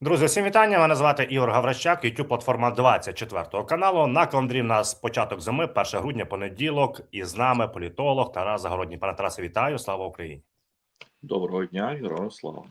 Друзі, всім вітання. Мене звати Ігор Гаврищак, youtube платформа 24 каналу. На календарі в нас початок зими, 1 грудня, понеділок. І з нами політолог Тарас Загородній. Пане Тарасе, вітаю! Слава Україні! Доброго дня, Ігор, слава.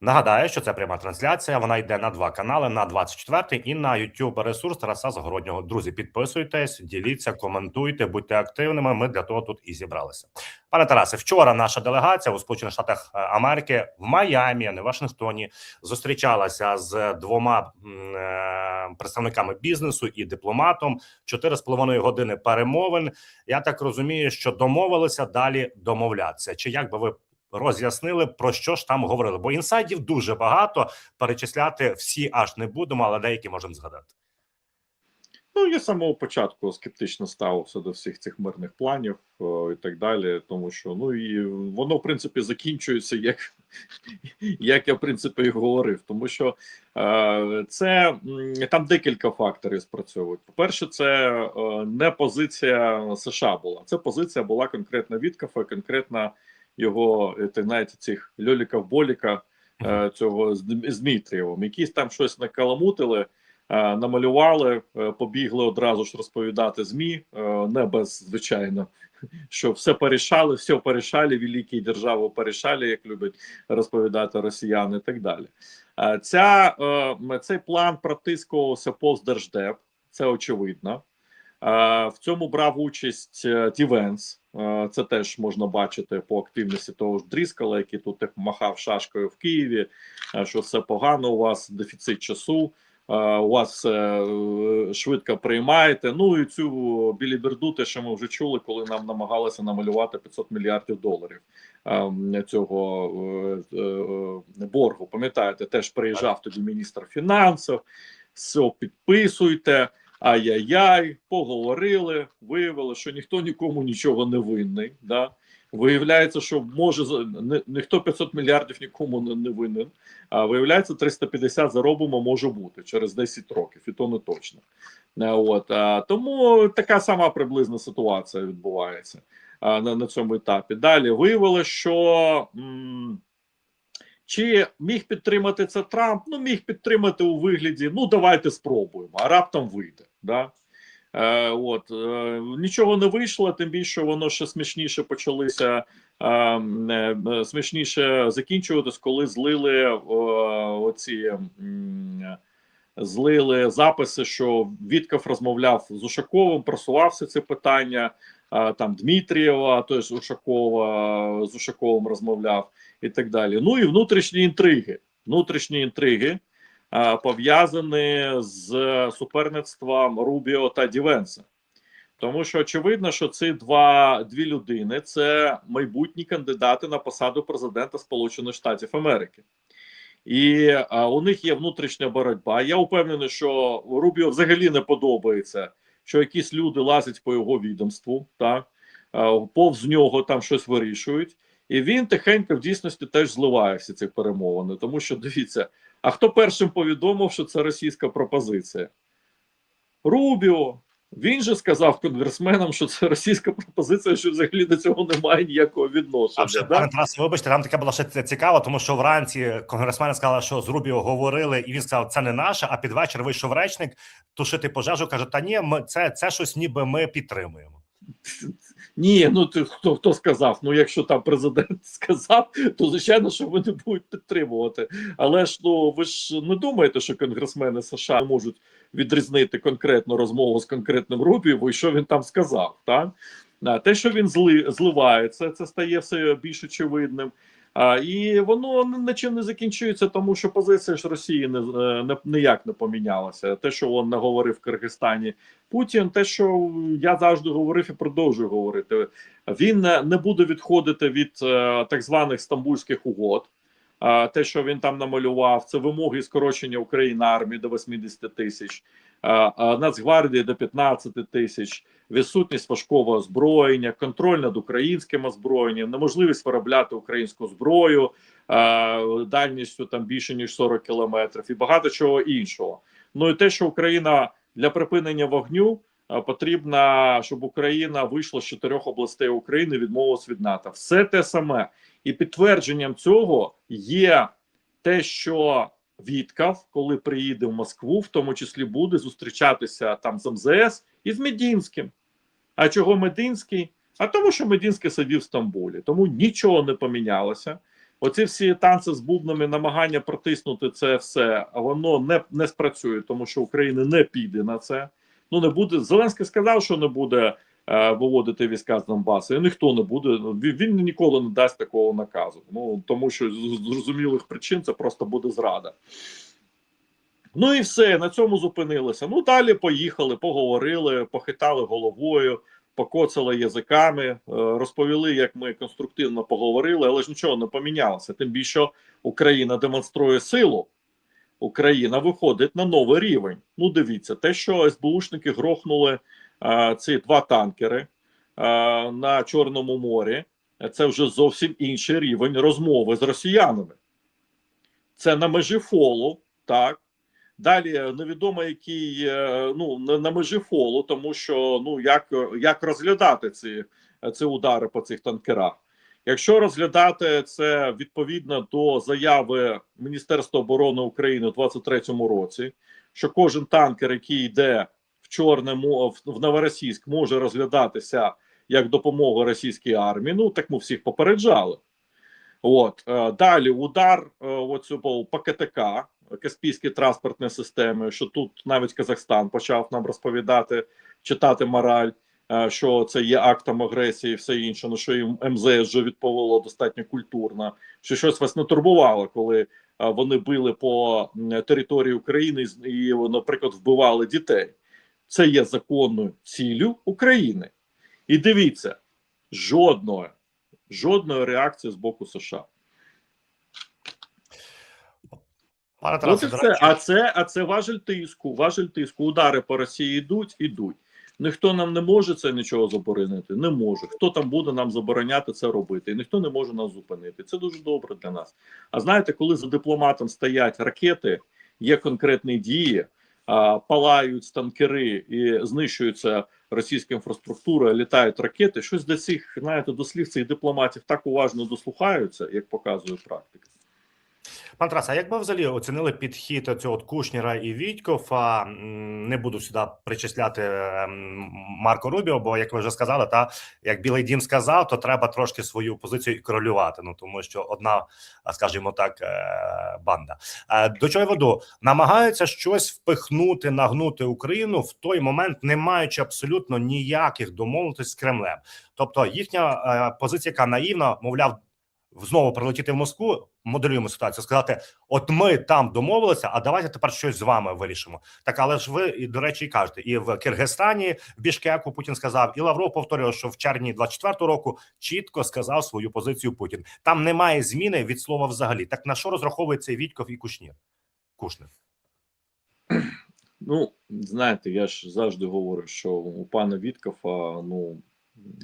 Нагадаю, що це пряма трансляція. Вона йде на два канали: на 24 і на YouTube ресурс Тараса Загороднього. Друзі, підписуйтесь, діліться, коментуйте, будьте активними. Ми для того тут і зібралися. Пане Тарасе, вчора наша делегація у Сполучених Штатах е, Америки в Майамі, а не в Вашингтоні, зустрічалася з двома е, представниками бізнесу і дипломатом. Чотири з половиною години перемовин. Я так розумію, що домовилися далі домовлятися. Чи як би ви роз'яснили про що ж там говорили? Бо інсайдів дуже багато. Перечисляти всі аж не будемо, але деякі можемо згадати. Ну, я з самого початку скептично ставився до всіх цих мирних планів о, і так далі, тому що ну і воно в принципі закінчується, як, як я в принципі і говорив. Тому що е, це там декілька факторів спрацьовують. По-перше, це е, не позиція США була. Це позиція була конкретно Віткафа, конкретно його е, ти знаєте, цих льоліків боліка е, цього з, Дмитрієвим. Якісь там щось накаламутили. Е, намалювали, побігли одразу ж розповідати змі, не без звичайно, що все порішали, все порішали, великі держави порішали, як люблять розповідати росіяни, і так далі. Ця цей план протискувався повз держдеп, це очевидно. В цьому брав участь Тівенс. Е, Це теж можна бачити по активності того ж Дріскала, який тут махав шашкою в Києві. е, Що все погано, у вас дефіцит часу. Е, у вас все швидко приймаєте. Ну і цю біліберду, те, що ми вже чули, коли нам намагалися намалювати 500 мільярдів доларів е, цього боргу. Пам'ятаєте, теж приїжджав тоді міністр фінансів, все підписуйте. Ай-яй-яй, поговорили, виявили, що ніхто нікому нічого не винний. Да? Виявляється, що може ні- ніхто 500 мільярдів нікому не, не винен. А виявляється, 350 заробимо може бути через 10 років, і то не точно. Е, От а, тому така сама приблизна ситуація відбувається а, на, на цьому етапі. Далі виявилося, що м, чи міг підтримати це Трамп? Ну міг підтримати у вигляді. Ну давайте спробуємо, а раптом вийде. Да? Е, от е, нічого не вийшло, тим більше воно ще смішніше почалося е, е, е, смішніше закінчуватись, коли злили е, оці м, злили записи, що Вітков розмовляв з Ушаковим, просувався це питання. е, Там Дмитрієва, теж Ушакова з Ушаковим розмовляв і так далі. Ну і внутрішні інтриги. Внутрішні інтриги пов'язані з суперництвом Рубіо та Дівенса. Тому що очевидно, що ці два дві людини це майбутні кандидати на посаду президента Сполучених Штатів Америки. І а, у них є внутрішня боротьба. Я впевнений, що Рубіо взагалі не подобається, що якісь люди лазять по його відомству, так повз нього там щось вирішують. І він тихенько в дійсності теж зливає всі ці перемовини. Тому що дивіться, а хто першим повідомив, що це російська пропозиція? Рубіо. Він же сказав конгресменам, що це російська пропозиція, що взагалі до цього немає ніякого відношення. А вже, да? пане Тарасе, вибачте, там таке було ще цікаво, тому що вранці конгресмени сказали, що з Рубіо говорили, і він сказав, це не наше. А під вечір вийшов речник тушити пожежу. каже: Та ні, ми це, це щось, ніби ми підтримуємо. Ні, ну ти хто хто сказав? Ну, якщо там президент сказав, то звичайно, що вони будуть підтримувати. Але ж ну ви ж не думаєте, що конгресмени США можуть відрізнити конкретну розмову з конкретним Рубієвою, що він там сказав? Так те, що він зли, зливається, це стає все більш очевидним. А, і воно на нічим не закінчується, тому що позиція ж Росії не, е, не ніяк не помінялася. Те, що він наговорив в Киргизстані Путін, те, що я завжди говорив і продовжую говорити, він не, не буде відходити від е, так званих стамбульських угод. Те, що він там намалював, це вимоги скорочення України армії до 80 тисяч, Нацгвардії до 15 тисяч, відсутність важкого озброєння, контроль над українським озброєнням, неможливість виробляти українську зброю дальністю там більше ніж 40 кілометрів, і багато чого іншого. Ну і те, що Україна для припинення вогню потрібно, щоб Україна вийшла з чотирьох областей України, відмовилась від НАТО. Все те саме, і підтвердженням цього є те, що Віткав, коли приїде в Москву, в тому числі буде зустрічатися там з МЗС і з Медінським. А чого Мединський? А тому, що Медінський сидів в Стамбулі. Тому нічого не помінялося. Оці всі танці з бубнами, намагання протиснути це все, воно не, не спрацює, тому що Україна не піде на це. Ну не буде. Зеленський сказав, що не буде виводити війська з Донбасу, і ніхто не буде. Він, він ніколи не дасть такого наказу. Ну тому що з зрозумілих причин це просто буде зрада. Ну і все, на цьому зупинилися. Ну далі поїхали, поговорили, похитали головою, покоцали язиками, е, розповіли, як ми конструктивно поговорили, але ж нічого не помінялося. Тим більше Україна демонструє силу. Україна виходить на новий рівень. Ну, дивіться, те, що СБУшники грохнули ці два танкери на Чорному морі, це вже зовсім інший рівень розмови з росіянами. Це на межі фолу, так. Далі невідомо який ну на, межі фолу, тому що ну як, як розглядати ці, ці удари по цих танкерах. Якщо розглядати це відповідно до заяви Міністерства оборони України у 23-му році, що кожен танкер, який йде в Чорне мо- в- Новоросійськ, може розглядатися як допомога російській армії. Ну так ми всіх попереджали. От е, далі удар е, оцю по КТК, Каспійські транспортні системи. Що тут навіть Казахстан почав нам розповідати, читати мораль, е, що це є актом агресії, і все інше. Ну що і МЗС вже відповіло достатньо культурно. Що щось вас не турбувало, коли вони били по території України і, наприклад, вбивали дітей. Це є законною ціллю України. І дивіться, жодної, жодної реакції з боку США. Пане Тарасе, речі, А це, а це важель тиску, важель тиску. Удари по Росії йдуть, ідуть. Ніхто нам не може це нічого заборонити. Не може. Хто там буде нам забороняти це робити? І ніхто не може нас зупинити. Це дуже добре для нас. А знаєте, коли за дипломатом стоять ракети, є конкретні дії, палають танкери і знищується російська інфраструктура, літають ракети. Щось до цих, знаєте, до слів цих дипломатів так уважно дослухаються, як показує практика. Пан Тарас, а як би взагалі оцінили підхід цього Кушніра і Вітькова? М, Не буду сюди причисляти ем, Марко Рубіо, бо як ви вже сказали, та як Білий Дім сказав, то треба трошки свою позицію і королювати. Ну тому що одна, скажімо так, е, банда. Е, До чого я веду? Намагаються щось впихнути, нагнути Україну в той момент, не маючи абсолютно ніяких домовленостей з Кремлем. Тобто їхня е, позиція, яка наївна, мовляв, знову прилетіти в Москву, моделюємо ситуацію, сказати: от ми там домовилися, а давайте тепер щось з вами вирішимо. Так, але ж ви до речі, і кажете, і в Киргизстані в Бішкеку Путін сказав, і Лавров повторював, що в червні 24-го року чітко сказав свою позицію Путін. Там немає зміни від слова взагалі. Так на що розраховує цей Вітьков і Кушнір? Кушнір. Ну, знаєте, я ж завжди говорю, що у пана Віткофа ну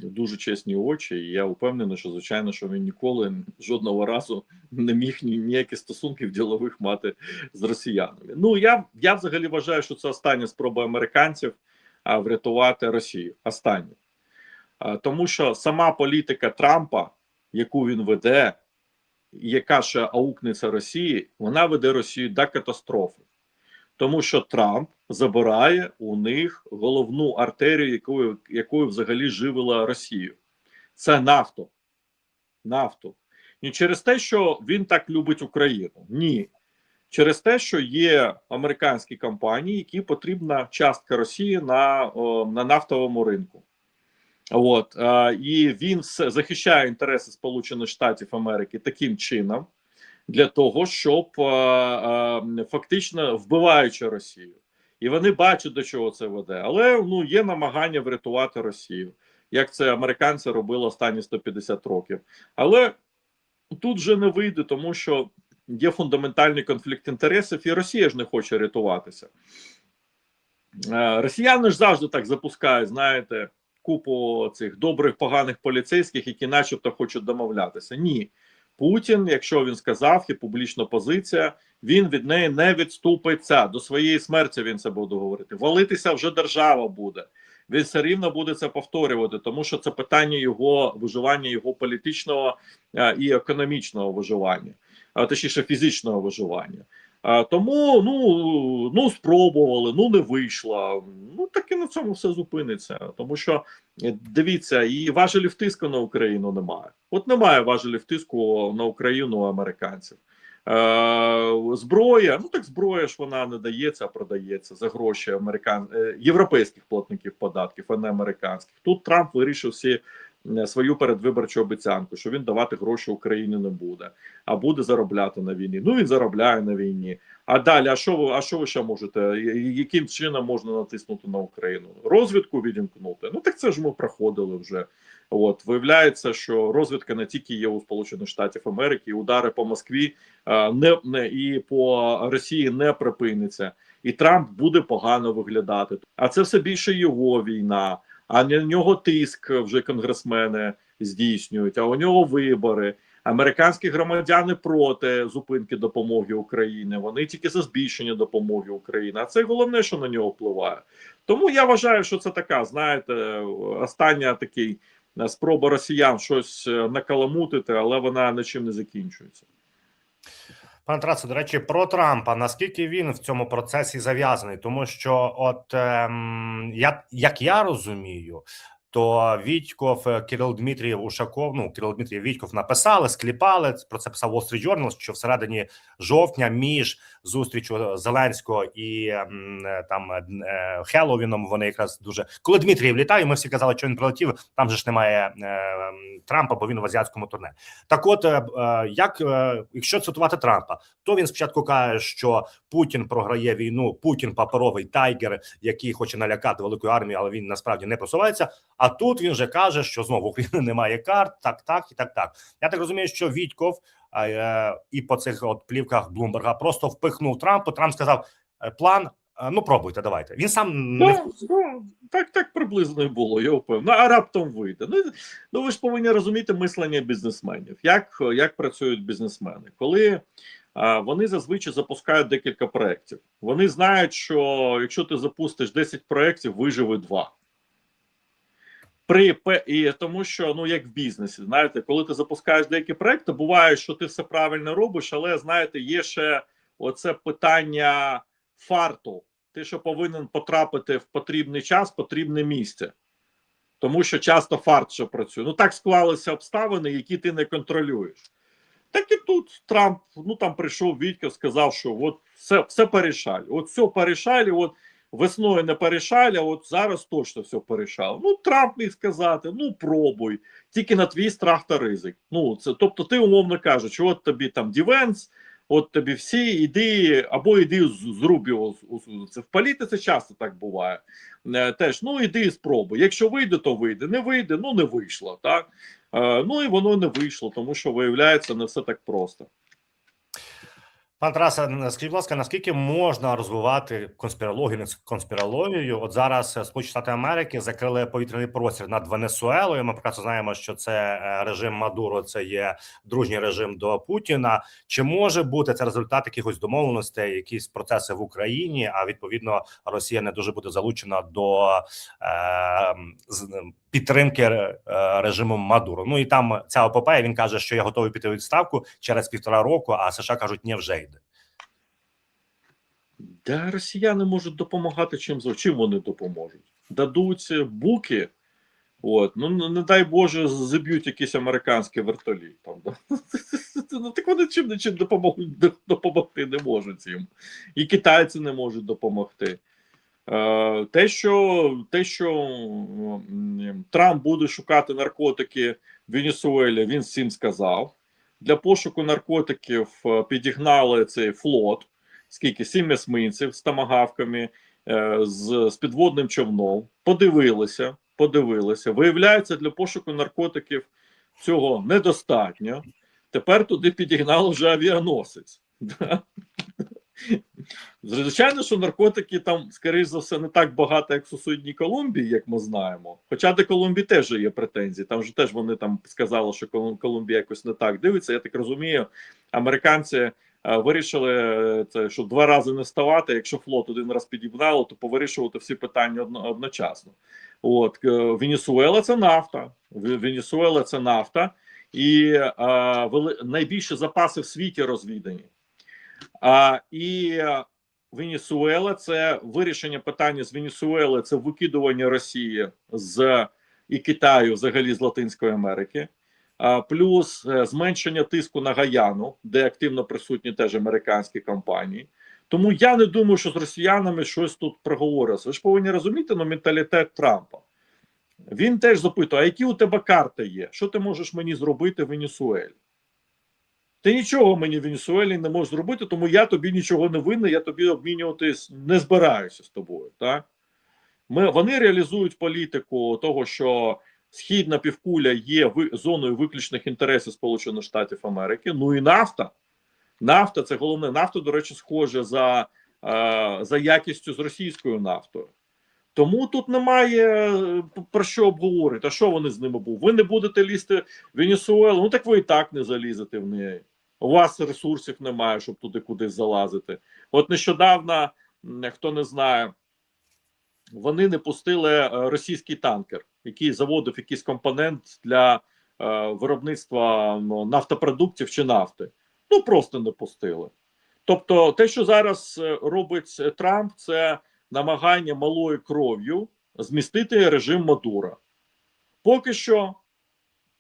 дуже чесні очі, і я впевнений, що звичайно, що він ніколи жодного разу не міг ніяких стосунків ділових мати з росіянами. Ну я, я взагалі вважаю, що це остання спроба американців врятувати Росію. Остання. Тому що сама політика Трампа, яку він веде, яка ще аукнеться Росії, вона веде Росію до катастрофи тому що Трамп забирає у них головну артерію, якою, якою взагалі живила Росію. Це нафту. Нафту. Не через те, що він так любить Україну. Ні. Через те, що є американські компанії, які потрібна частка Росії на, на нафтовому ринку. От, е, і він захищає інтереси Сполучених Штатів Америки таким чином, для того, щоб е, е, фактично вбиваючи Росію, і вони бачать до чого це веде. Але ну є намагання врятувати Росію, як це американці робили останні 150 років. Але тут вже не вийде, тому що є фундаментальний конфлікт інтересів, і Росія ж не хоче рятуватися. Е, Росіяни ж завжди так запускають, знаєте, купу цих добрих, поганих поліцейських, які, начебто, хочуть домовлятися. Ні. Путін, якщо він сказав, є публічна позиція, він від неї не відступиться. До своєї смерті він це буде говорити. Валитися вже держава буде. Він все рівно буде це повторювати, тому що це питання його виживання, його політичного і економічного виживання, а точніше фізичного виживання. Тому ну, ну спробували, ну не вийшло. Ну так і на цьому все зупиниться. Тому що е, дивіться, і важелів тиску на Україну немає. От немає важелів тиску на Україну американців. Е, зброя, ну так зброя ж вона не дається, а продається за гроші американ... е, європейських платників податків, а не американських. Тут Трамп вирішив всі свою передвиборчу обіцянку, що він давати гроші Україні не буде, а буде заробляти на війні. Ну він заробляє на війні. А далі, а що ви, а що ви ще можете? Яким чином можна натиснути на Україну? Розвідку відімкнути? Ну так це ж ми проходили вже. От виявляється, що розвідка не тільки є у Сполучених Штатів Америки, удари по Москві е, не, не і по Росії не припиниться, і Трамп буде погано виглядати. А це все більше його війна. А на нього тиск вже конгресмени здійснюють. А у нього вибори. Американські громадяни проти зупинки допомоги Україні. Вони тільки за збільшення допомоги Україні. А це головне, що на нього впливає. Тому я вважаю, що це така, знаєте, остання такий е, спроба росіян щось е, накаламутити, але вона нічим не закінчується. Пане Тарасе, до речі, про Трампа. Наскільки він в цьому процесі зав'язаний? Тому що, от ем, я, як я розумію, то Вітьков, е, Кирил Дмитрієв, Ушаков, ну Кирил Дмитрієв Вітьков написали, скліпали. Про це писав Wall Street Journal, що всередині жовтня між зустрічю Зеленського і е, там е, Хеллоуіном вони якраз дуже коли Дмитрієв літає. Ми всі казали, що він прилетів. Там же ж немає е, ем, Трампа, бо він в азіатському турне. Так, от е, е, як е, якщо цитувати Трампа, то він спочатку каже, що Путін програє війну, Путін паперовий тайгер, який хоче налякати велику армію, але він насправді не просувається. А тут він же каже, що знову України немає карт, так, так і так, так. Я так розумію, що Вітьков е, і по цих от плівках Блумберга просто впихнув Трампу. Трамп сказав: е, план. е, Ну, пробуйте, давайте. Він сам не Ну, ну, так, так приблизно і було, я впевнений. А раптом вийде. Ну, ну ви ж повинні розуміти мислення бізнесменів. Як, як працюють бізнесмени? Коли а, вони зазвичай запускають декілька проєктів. Вони знають, що якщо ти запустиш 10 проєктів, виживе два. При і тому, що ну як в бізнесі, знаєте, коли ти запускаєш деякі проекти, буває, що ти все правильно робиш, але знаєте, є ще оце питання фарту. Ти що повинен потрапити в потрібний час, потрібне місце. Тому що часто фарт що працює. Ну так склалися обставини, які ти не контролюєш. Так і тут Трамп, ну там прийшов Вітьков, сказав, що от все, все порішали. От все порішали, от весною не порішали, а от зараз точно все порішали. Ну, Трамп міг сказати: ну пробуй, тільки на твій страх та ризик. Ну, це тобто, ти умовно кажеш, от тобі там дівенс, от тобі всі, іди, або іди зруб його. Це в політиці часто так буває. Е, Теж ну іди спробуй. Якщо вийде, то вийде. Не вийде, ну не вийшло. Так Е, ну і воно не вийшло, тому що виявляється не все так просто. Пан Тарасе, скажіть, будь ласка, наскільки можна розвивати конспірологію конспірологію? От зараз е, Сполучені Штати Америки закрили повітряний простір над Венесуелою. Ми прекрасно знаємо, що це е, режим Мадуро, це є дружній режим до Путіна. Чи може бути це результат якихось домовленостей, якісь процеси в Україні? А відповідно Росія не дуже буде залучена до е, підтримки е, режиму Мадуро. Ну і там ця ОПП, він каже, що я готовий піти відставку через півтора року. А США кажуть, ні, вже йде. Да, росіяни можуть допомагати чим чим вони допоможуть. Дадуть буки. От, ну не дай Боже, зіб'ють якийсь американський вертоліт. Там, да. ну, так вони чим не чим допомогти, допомогти не можуть їм. І китайці не можуть допомогти. Е, те, що, те, що Трамп буде шукати наркотики в Венесуелі, він всім сказав. Для пошуку наркотиків е, підігнали цей флот скільки сім есминців з тамагавками, е, з, з підводним човном. Подивилися, подивилися. Виявляється, для пошуку наркотиків цього недостатньо. Тепер туди підігнали вже авіаносець. Звичайно, що наркотики там, скоріш за все, не так багато, як в сусідній Колумбії, як ми знаємо. Хоча до Колумбії теж є претензії. Там же теж вони там сказали, що Колум- Колумбія якось не так дивиться. Я так розумію, американці е, вирішили е, це, що два рази не ставати. Якщо флот один раз підібрало, то повирішувати всі питання одночасно. От е, Венесуела це нафта. Венесуела це нафта, і вели, найбільші запаси в світі розвідані. А, і Венесуела це вирішення питання з Венесуели, це викидування Росії з і Китаю, взагалі з Латинської Америки. Плюс е, зменшення тиску на Гаяну, де активно присутні теж американські компанії. Тому я не думаю, що з росіянами щось тут проговорилося. Ви ж повинні розуміти ну, менталітет Трампа. Він теж запитує: а які у тебе карти є? Що ти можеш мені зробити в Венесуелі? Ти нічого мені в Венесуелі не можеш зробити, тому я тобі нічого не винен, я тобі обмінюватись не збираюся з тобою. Так? Ми, вони реалізують політику того, що східна півкуля є ви, зоною виключних інтересів Сполучених Штатів Америки. Ну і нафта. Нафта це головне. Нафта, до речі, схожа за, е, за якістю з російською нафтою. Тому тут немає е, про що обговорити. А що вони з ними будуть? Ви не будете лізти в Венесуелу, ну так ви і так не залізете в неї. У вас ресурсів немає, щоб туди кудись залазити. От нещодавно, хто не знає, вони не пустили е, російський танкер, який заводив якийсь компонент для е, виробництва нафтопродуктів чи нафти. Ну просто не пустили. Тобто, те, що зараз е, робить Трамп, це намагання малою кров'ю змістити режим Мадура. Поки що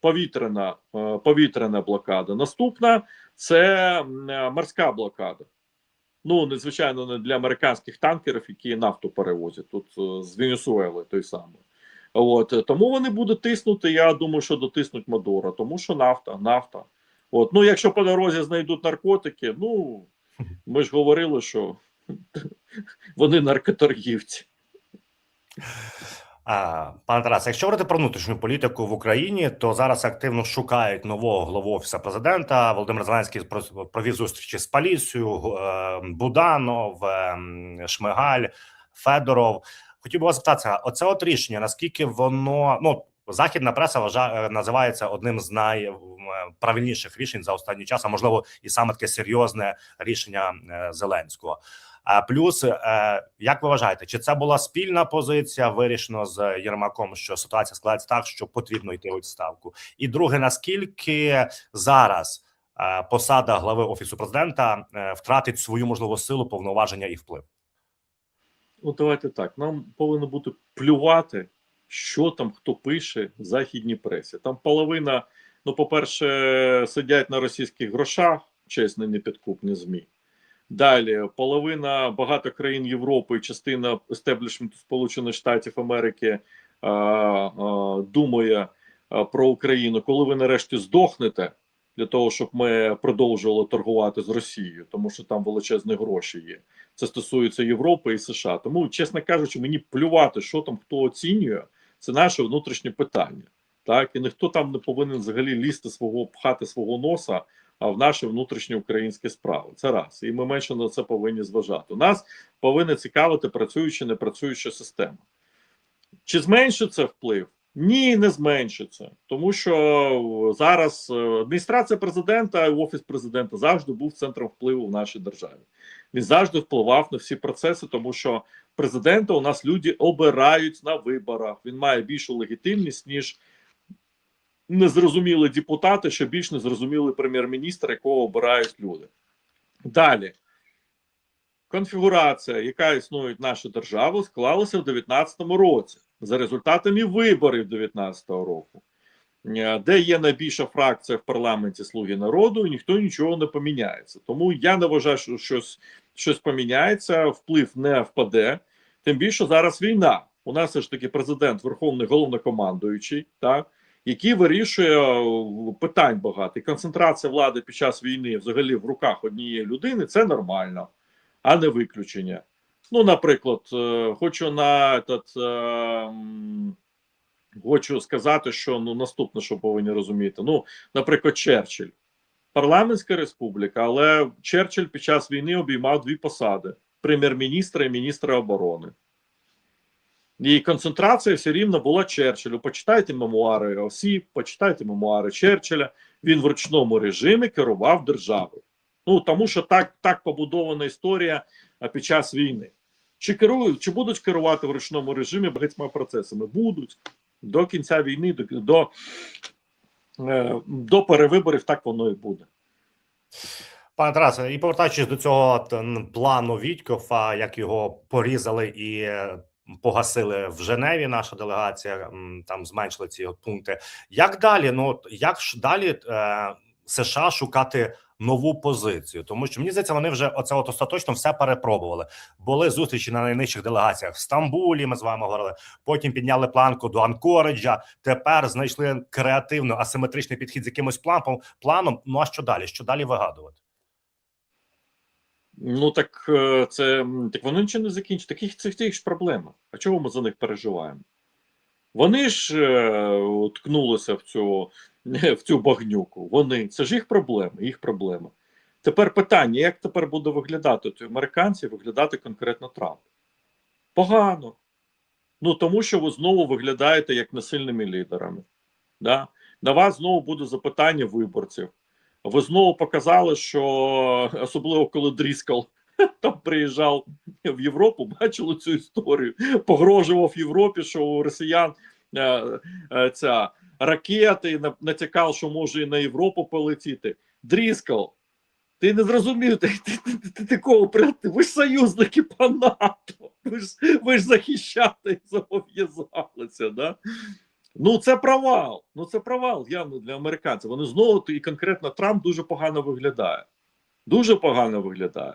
повітряна, е, повітряна блокада. Наступна це е, морська блокада. Ну, незвичайно, не для американських танкерів, які нафту перевозять тут е, з Венесуели, той самий. От тому вони будуть тиснути. Я думаю, що дотиснуть Мадура, тому що нафта, нафта. От, ну, якщо по дорозі знайдуть наркотики, ну ми ж говорили, що вони наркоторгівці. Пане Тарасе, якщо говорити про внутрішню політику в Україні, то зараз активно шукають нового главу офісу президента. Володимир Зеленський про- провів зустрічі з Палісою, е, Буданов, е, Шмигаль, Федоров. Хотів би вас запитатися, оце от рішення, наскільки воно ну західна преса вважає називає це одним з найправильніших рішень за останній час, а можливо, і саме таке серйозне рішення е, Зеленського. А плюс, е, як ви вважаєте, чи це була спільна позиція вирішено з Єрмаком, що ситуація складається так, що потрібно йти у відставку? І друге, наскільки зараз е, посада глави офісу президента е, втратить свою можливу силу, повноваження і вплив? Ну, давайте так. Нам повинно бути плювати, що там хто пише в західній пресі. Там половина, ну, по-перше, сидять на російських грошах, чесні непідкупні ЗМІ. Далі половина багато країн Європи частина естеблішменту Сполучених Штатів Америки а, а, думає а, про Україну. Коли ви нарешті здохнете для того, щоб ми продовжували торгувати з Росією, тому що там величезні гроші є. Це стосується Європи і США. Тому, чесно кажучи, мені плювати, що там хто оцінює, це наше внутрішнє питання. Так, і ніхто там не повинен взагалі лізти свого пхати свого носа в наші внутрішні українські справи. Це раз. І ми менше на це повинні зважати. Нас повинна цікавити працююча, не працююча система. Чи зменшиться вплив? Ні, не зменшиться, тому що зараз е, адміністрація президента і офіс президента завжди був центром впливу в нашій державі. Він завжди впливав на всі процеси, тому що президента у нас люди обирають на виборах. Він має більшу легітимність ніж незрозумілі депутати, що більш незрозумілий прем'єр-міністр, якого обирають люди. Далі конфігурація, яка існує в нашій державі, склалася в 2019 році за результатами виборів 2019 року, е, де є найбільша фракція в парламенті Слуги народу, і ніхто нічого не поміняється. Тому я не вважаю, що щось, щось поміняється, вплив не впаде. Тим більше зараз війна. У нас все ж таки президент, верховний головнокомандуючий, так який вирішує е, питань багато. І концентрація влади під час війни взагалі в руках однієї людини це нормально, а не виключення. Ну, наприклад, е, хочу на этот, е, хочу сказати, що ну наступне, що повинні розуміти. Ну, наприклад, Черчилль, парламентська республіка, але Черчилль під час війни обіймав дві посади: прем'єр-міністра і міністра оборони. І концентрація все рівно була Черчиллю. Почитайте мемуари осіб, почитайте мемуари Черчилля. Він в ручному режимі керував державою. Ну тому що так так побудована історія під час війни. Чи керують, чи будуть керувати в ручному режимі багатьма процесами? Будуть до кінця війни, до, до, е, до перевиборів так воно і буде. Пане Тарасе, і повертаючись до цього плану Вітькофа, як його порізали і е, погасили в Женеві, наша делегація там зменшили ці пункти. Як далі? Ну як ж далі е, США шукати нову позицію? Тому що мені здається, вони вже оце от остаточно все перепробували. Були зустрічі на найнижчих делегаціях в Стамбулі. Ми з вами говорили. Потім підняли планку до Анкориджа. Тепер знайшли креативно асиметричний підхід з якимось планом. Планом. Ну а що далі? Що далі вигадувати? Ну так е, це так воно нічого не закінчить. Таких це їх ж проблема. А чого ми за них переживаємо? Вони ж е, ткнулися в цю, в цю багнюку. Вони це ж їх проблема, їх проблема. Тепер питання: як тепер буде виглядати от американці, виглядати конкретно Трамп? Погано. Ну тому що ви знову виглядаєте як насильними лідерами. Да? На вас знову буде запитання виборців. Ви знову показали, що особливо коли Дріскал там приїжджав в Європу, бачили цю історію, погрожував Європі, що у росіян е, е, ця ракети натякав, що може і на Європу полетіти. Дріскал, ти не зрозумів, ти, ти, ти, ти, ти такого при- ви ж союзники по НАТО, ви ж, ви ж захищати зобов'язалися, да? Ну, це провал. Ну, це провал явно для американців. Вони знову і конкретно Трамп дуже погано виглядає. Дуже погано виглядає.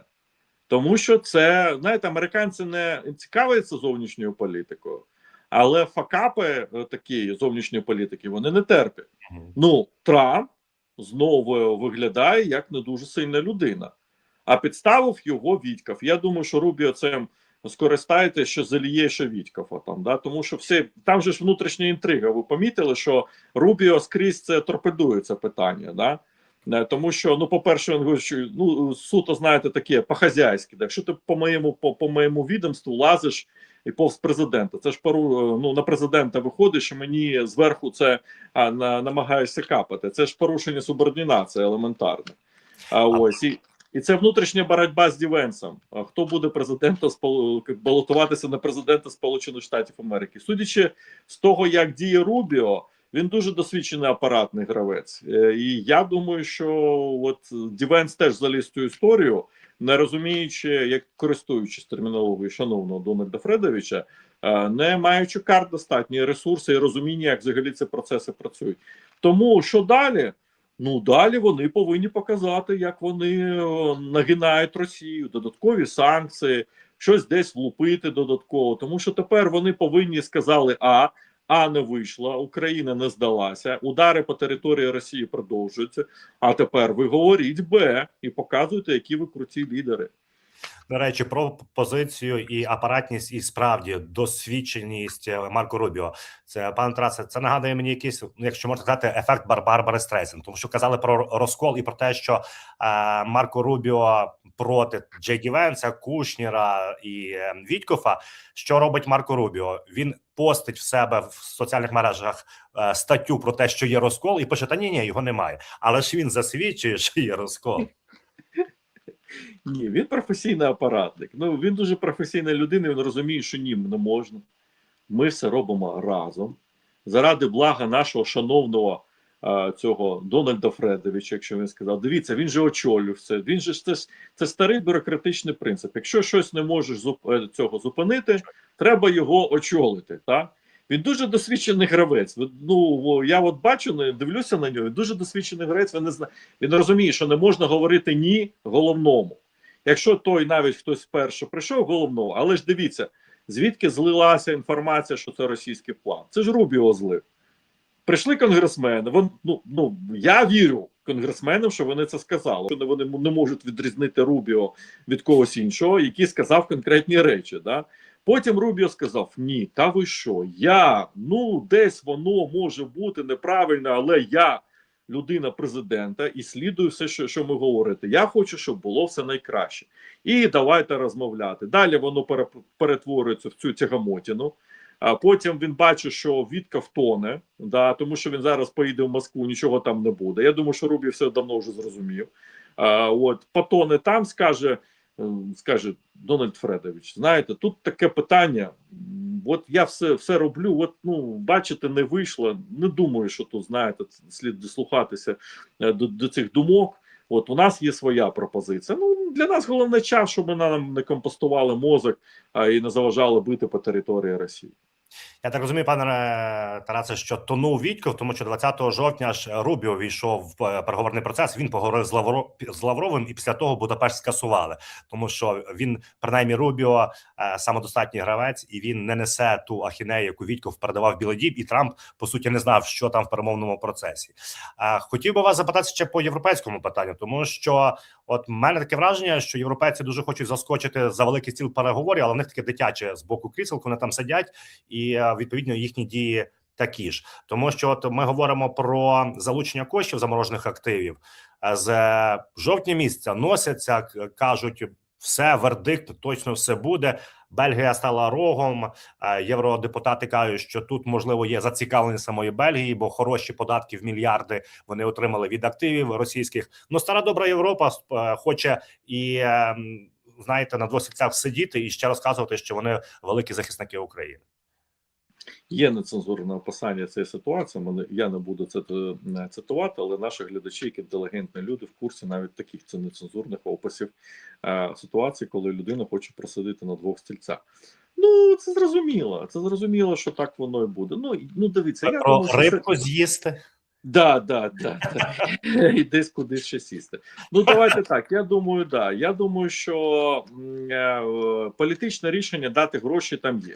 Тому що це, знаєте, американці не цікавляться зовнішньою політикою, але факапи е, такі зовнішньої політики вони не терпять. Ну, Трамп знову виглядає як не дуже сильна людина, а підставив його Вітьков. Я думаю, що Рубіо цим скористаєте, що заліє, що Вітькова там, да? тому що все там же ж внутрішня інтрига. Ви помітили, що Рубіо скрізь це торпедує це питання, да? Е, Тому що, ну, по-перше, він говорить, що ну, суто, знаєте, таке по-хазяйськи. Да? Якщо ти по моєму по, по моєму відомству лазиш і повз президента, це ж пару ну на президента виходить, що мені зверху це а, на, намагаєшся капати. Це ж порушення субординації елементарне. А ось і, і це внутрішня боротьба з Дівенсом. Хто буде президентом балотуватися на президента Сполучених Штатів Америки? Судячи з того, як діє Рубіо, він дуже досвідчений апаратний гравець. Е, І я думаю, що от Дівенс теж заліз цю історію, не розуміючи, як користуючись термінологією шановного Дональда Фредовича, е, не маючи карт достатньої ресурси і розуміння, як взагалі ці процеси працюють. Тому що далі? Ну далі вони повинні показати, як вони нагинають Росію, додаткові санкції, щось десь влупити додатково. Тому що тепер вони повинні сказали А. А не вийшла, Україна не здалася, удари по території Росії продовжуються. А тепер ви говоріть Б і показуйте, які ви круті лідери. До речі, про позицію і апаратність, і справді досвідченість е, Марко Рубіо. Це пане Тарасе, це нагадує мені якийсь, якщо можна сказати, ефект Бар- Барбари Стрейсен. Тому що казали про розкол і про те, що е, Марко Рубіо проти Джей Ді Венса, Кушніра і е, Вітькофа. Що робить Марко Рубіо? Він постить в себе в соціальних мережах е, статтю про те, що є розкол, і пише: Та ні, ні, його немає. Але ж він засвідчує, що є розкол. Ні, він професійний апаратник. Ну він дуже професійна людина. Він розуміє, що ні, не можна. Ми все робимо разом заради блага нашого шановного а, цього Дональда Фредовича, якщо він сказав, дивіться, він же очолює все. Він же це, це старий бюрократичний принцип. Якщо щось не можеш зуп, е, цього зупинити, треба його очолити. Так? Він дуже досвідчений гравець. Ну я от бачу, ну, дивлюся на нього. Він дуже досвідчений гравець. Він не знає. Він розуміє, що не можна говорити ні головному. Якщо той навіть хтось вперше прийшов головного, але ж дивіться, звідки злилася інформація, що це російський план. Це ж Рубіо злив. Прийшли конгресмени. Вон, ну, ну, я вірю конгресменам, що вони це сказали. Що вони не можуть відрізнити Рубіо від когось іншого, який сказав конкретні речі. Да? Потім Рубіо сказав: Ні, та ви що? Я ну десь воно може бути неправильно, але я людина президента і слідую все, що, що ми говорите. Я хочу, щоб було все найкраще. І давайте розмовляти. Далі воно пере- перетворюється в цю тягамотіну. А потім він бачить, що Вітка втоне, да, тому що він зараз поїде в Москву, нічого там не буде. Я думаю, що Рубі все давно вже зрозумів. А, от потоне там, скаже, скаже Дональд Фредович, знаєте, тут таке питання. От я все все роблю. От ну бачите, не вийшло. Не думаю, що тут знаєте, слід дослухатися е, до, до цих думок. От у нас є своя пропозиція. Ну для нас головне час, щоб нам не компостували мозок а, і не заважали бити по території Росії. Я так розумію, пане е, Тарасе, що тонув Вітьков, тому що 20 жовтня ж Рубіо війшов в е, переговорний процес. Він поговорив з Лавро з Лавровим, і після того Будапешт скасували, тому що він, принаймні, Рубіо е, самодостатній гравець, і він не несе ту ахінею, яку Вітьков передавав Білий Дім, і Трамп по суті не знав, що там в перемовному процесі. Хотів би вас запитати ще по європейському питанню, тому що от в мене таке враження, що європейці дуже хочуть заскочити за великий стіл переговорів, але в них таке дитяче з боку крісел, вони там сидять і е, відповідно їхні дії такі ж, тому що от ми говоримо про залучення коштів заморожених активів Е, з жовтня місяця носяться, кажуть. Все, вердикт, точно все буде. Бельгія стала рогом. Е, Євродепутати кажуть, що тут можливо є зацікавлення самої Бельгії, бо хороші податки в мільярди вони отримали від активів російських. Ну стара добра Європа е, хоче і е, знаєте на двох сидіти і ще розказувати, що вони великі захисники України. Є нецензурне описання цієї ситуації. Я не буду це е, цитувати, але наші глядачі, які інтелігентні люди, в курсі навіть таких це нецензурних описів е, ситуації, коли людина хоче просидіти на двох стільцях. Ну це зрозуміло. Це зрозуміло, що так воно і буде. Ну ну дивіться, я Про думаю, що це- рибку з'їсти. Да, да, да, да. І десь кудись ще сісти. Ну давайте так. Я думаю, да. Я думаю, що е, політичне рішення дати гроші там є.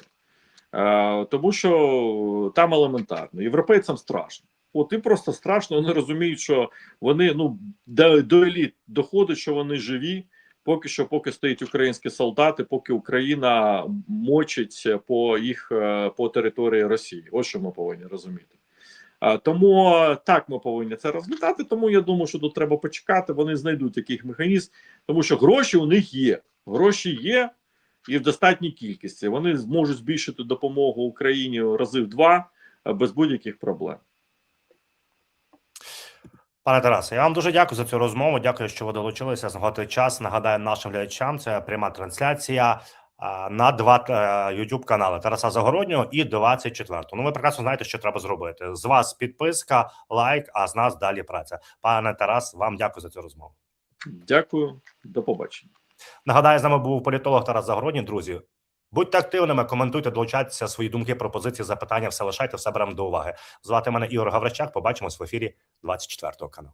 Е, Тому що там елементарно. Європейцям страшно. От їм просто страшно. Вони розуміють, що вони ну до, до еліт доходить, що вони живі. Поки що, поки стоять українські солдати, поки Україна мочить по їх е, по території Росії. Ось що ми повинні розуміти. Тому е, так ми повинні це розглядати. Тому я думаю, що тут треба почекати. Вони знайдуть якийсь механізм, тому що гроші у них є. Гроші є і в достатній кількості. Вони зможуть збільшити допомогу Україні рази в два е, без будь-яких проблем. Пане Тарасе, я вам дуже дякую за цю розмову. Дякую, що ви долучилися. Згадати час. Нагадаю нашим глядачам. Це пряма трансляція на два е, youtube канали Тараса Загороднього і 24. Ну, ви прекрасно знаєте, що треба зробити. З вас підписка, лайк, а з нас далі праця. Пане Тарас, вам дякую за цю розмову. Дякую, до побачення. Нагадаю, з нами був політолог Тарас Загородній. Друзі, будьте активними, коментуйте, долучайтеся свої думки, пропозиції, запитання. Все лишайте, все беремо до уваги. Звати мене Ігор Гаврищак. Побачимось в ефірі 24 каналу.